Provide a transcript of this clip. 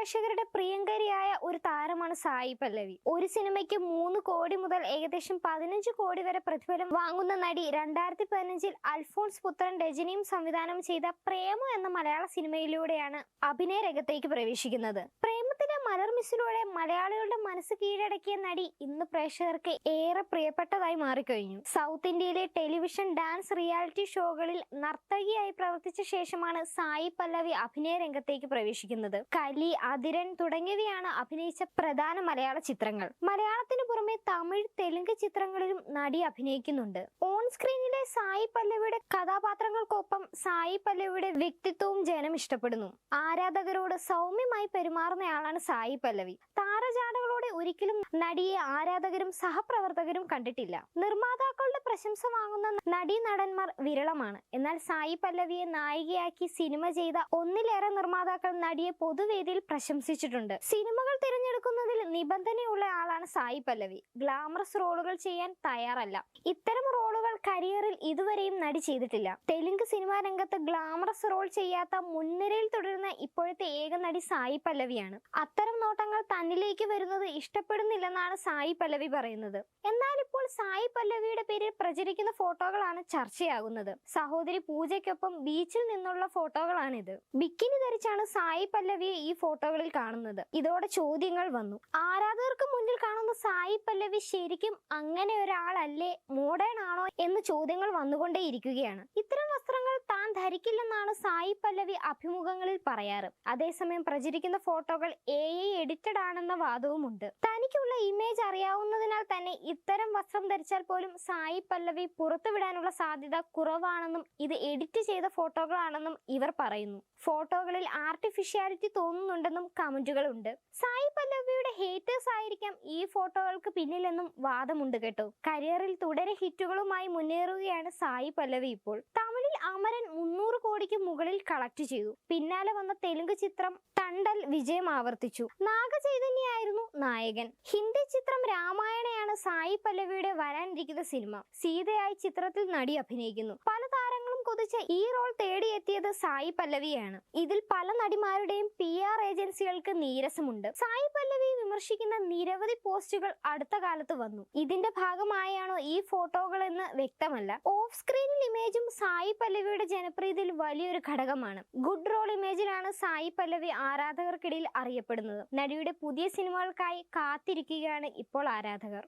പ്രേക്ഷകരുടെ പ്രിയങ്കരിയായ ഒരു താരമാണ് സായി പല്ലവി. ഒരു സിനിമയ്ക്ക് മൂന്ന് കോടി മുതൽ ഏകദേശം പതിനഞ്ച് കോടി വരെ പ്രതിഫലം വാങ്ങുന്ന നടി രണ്ടായിരത്തി പതിനഞ്ചിൽ അൽഫോൺസ് പുത്രൻ രജനിയും സംവിധാനം ചെയ്ത പ്രേമ എന്ന മലയാള സിനിമയിലൂടെയാണ് അഭിനയ രംഗത്തേക്ക് പ്രവേശിക്കുന്നത് പ്രേമത്തിലെ മലർമിസിലൂടെ മലയാളികളുടെ മനസ്സ് കീഴടക്കിയ നടി ഇന്ന് പ്രേക്ഷകർക്ക് ഏറെ പ്രിയപ്പെട്ടതായി മാറിക്കഴിഞ്ഞു. സൗത്ത് ഇന്ത്യയിലെ ടെലിവിഷൻ ഡാൻസ് റിയാലിറ്റി ഷോകളിൽ നർത്തകിയായി പ്രവർത്തിച്ച ശേഷമാണ് സായി പല്ലവി അഭിനയ രംഗത്തേക്ക് പ്രവേശിക്കുന്നത്. കലി അതിരൻ തുടങ്ങിയവയാണ് അഭിനയിച്ച പ്രധാന മലയാള ചിത്രങ്ങൾ. മലയാളത്തിന് പുറമെ തമിഴ് തെലുങ്ക് ചിത്രങ്ങളിലും നടി അഭിനയിക്കുന്നുണ്ട്. ഓൺ സ്ക്രീനിലെ സായി പല്ലവിയുടെ കഥാപാത്രങ്ങൾക്കൊപ്പം സായി പല്ലവിയുടെ വ്യക്തിത്വവും ജനം ഇഷ്ടപ്പെടുന്നു. ആരാധകരോട് സൗമ്യമായി പെരുമാറുന്നയാളാണ് സായി. പല്ലവി. താരജാടകളോടെ ഒരിക്കലും നടിയെ ആരാധകരും സഹപ്രവർത്തകരും കണ്ടിട്ടില്ല. നിർമ്മാതാക്കളുടെ പ്രശംസ വാങ്ങുന്ന നടി നടന്മാർ വിരളമാണ്. എന്നാൽ സായി പല്ലവിയെ നായികയാക്കി സിനിമ ചെയ്ത ഒന്നിലേറെ നിർമ്മാതാക്കൾ നടിയെ പൊതുവേദിയിൽ പ്രശംസിച്ചിട്ടുണ്ട്. സിനിമകൾ തിരഞ്ഞെടുക്കുന്നതിൽ നിബന്ധനയുള്ള ആളാണ് സായി പല്ലവി. ഗ്ലാമറസ് റോളുകൾ ചെയ്യാൻ തയ്യാറല്ല. ഇത്തരം റോളുകൾ കരിയറിൽ ഇതുവരെയും നടി ചെയ്തിട്ടില്ല. തെലുങ്ക് സിനിമാ രംഗത്ത് ഗ്ലാമറസ് റോൾ ചെയ്യാത്ത മുൻനിരയിൽ തുടരുന്ന ഇപ്പോഴത്തെ ഏക നടി സായി പല്ലവിയാണ്. അത്തരം നോട്ടങ്ങൾ തന്നിലേക്ക് വരുന്നത് ഇഷ്ടപ്പെടുന്നില്ലെന്നാണ് സായി പല്ലവി പറയുന്നത്. എന്നാൽ ഇപ്പോൾ സായി പല്ലവിയുടെ പേരിൽ പ്രചരിക്കുന്ന ഫോട്ടോകളാണ് ചർച്ചയാകുന്നത്. സഹോദരി പൂജയ്ക്കൊപ്പം ബീച്ചിൽ നിന്നുള്ള ഫോട്ടോകളാണിത്. ബിക്കിനി ധരിച്ചാണ് സായി പല്ലവിയെ ഈ ഫോട്ടോകളിൽ കാണുന്നത്. ഇതോടെ ചോദ്യങ്ങൾ വന്നു. ആരാധകർക്ക് മുന്നിൽ കാണുന്ന സായി പല്ലവി ശരിക്കും അങ്ങനെ ഒരാളല്ലേ? മോഡേൺ ആണോ എന്ന് ചോദ്യങ്ങൾ വന്നുകൊണ്ടേയിരിക്കുകയാണ്. ഇത്തരം വസ്ത്രങ്ങൾ താൻ ധരിക്കില്ലെന്നാണ് സായി പല്ലവി അഭിമുഖങ്ങളിൽ പറയാറ്. അതേസമയം പ്രചരിക്കുന്ന ഫോട്ടോകൾ എ ഐ എഡിറ്റഡ് ആണെന്ന വാദവുമുണ്ട്. തനിക്കുള്ള ഇമേജ് അറിയാവുന്നതിനാൽ തന്നെ ഇത്തരം വസ്ത്രം ധരിച്ചാൽ പോലും സായി പല്ലവി പുറത്തുവിടാനുള്ള സാധ്യത കുറവാണെന്നും ഇത് എഡിറ്റ് ചെയ്ത ഫോട്ടോകളാണെന്നും ഇവർ പറയുന്നു. ഫോട്ടോകളിൽ ആർട്ടിഫിഷ്യാലിറ്റി തോന്നുന്നുണ്ടെന്നും കമന്റുകളുണ്ട് സായി പല്ലവിയുടെ ഹേറ്റേഴ്സ് ആയിരിക്കാം ഈ ഫോട്ടോകൾക്ക് പിന്നിലെന്നും വാദമുണ്ട് കേട്ടോ. കരിയറിൽ തുടരെ ഹിറ്റുകളുമായി മുന്നേറുകയാണ് സായി പല്ലവി ഇപ്പോൾ. തമിഴിൽ അമരൻ മുന്നൂറ് കോടിക്ക് മുകളിൽ കളക്ട് ചെയ്തു. പിന്നാലെ വന്ന തെലുങ്ക് ചിത്രം തണ്ടൽ വിജയം ആവർത്തിച്ചു. നാഗചൈതന്യായിരുന്നു നായകൻ. ഹിന്ദി ചിത്രം രാമായണയാണ് സായി പല്ലവിയുടെ വരാനിരിക്കുന്ന സിനിമ. സീതയായി ചിത്രത്തിൽ നടി അഭിനയിക്കുന്നു. പല താരങ്ങളും കൊതിച്ച ഈ റോൾ തേടിയെത്തിയത് സായി പല്ലവിയാണ്. ഇതിൽ പല നടിമാരുടെയും പി ആർ ഏജൻസികൾക്ക് നീരസമുണ്ട്. സായി പല്ലവി വിമർശിക്കുന്ന നിരവധി പോസ്റ്റുകൾ അടുത്ത കാലത്ത് വന്നു. ഇതിന്റെ ഭാഗമായാണോ ഈ ഫോട്ടോകൾ എന്ന് വ്യക്തമല്ല. ഓഫ് സ്ക്രീനിൽ ഇമേജും സായി പല്ലവിയുടെ ജനപ്രീതിയിൽ വലിയൊരു ഘടകമാണ്. ഗുഡ് റോൾ ഇമേജിലാണ് സായി പല്ലവി ആരാധകർക്കിടയിൽ അറിയപ്പെടുന്നത്. നടിയുടെ പുതിയ സിനിമകൾക്കായി കാത്തിരിക്കുകയാണ് ഇപ്പോൾ ആരാധകർ.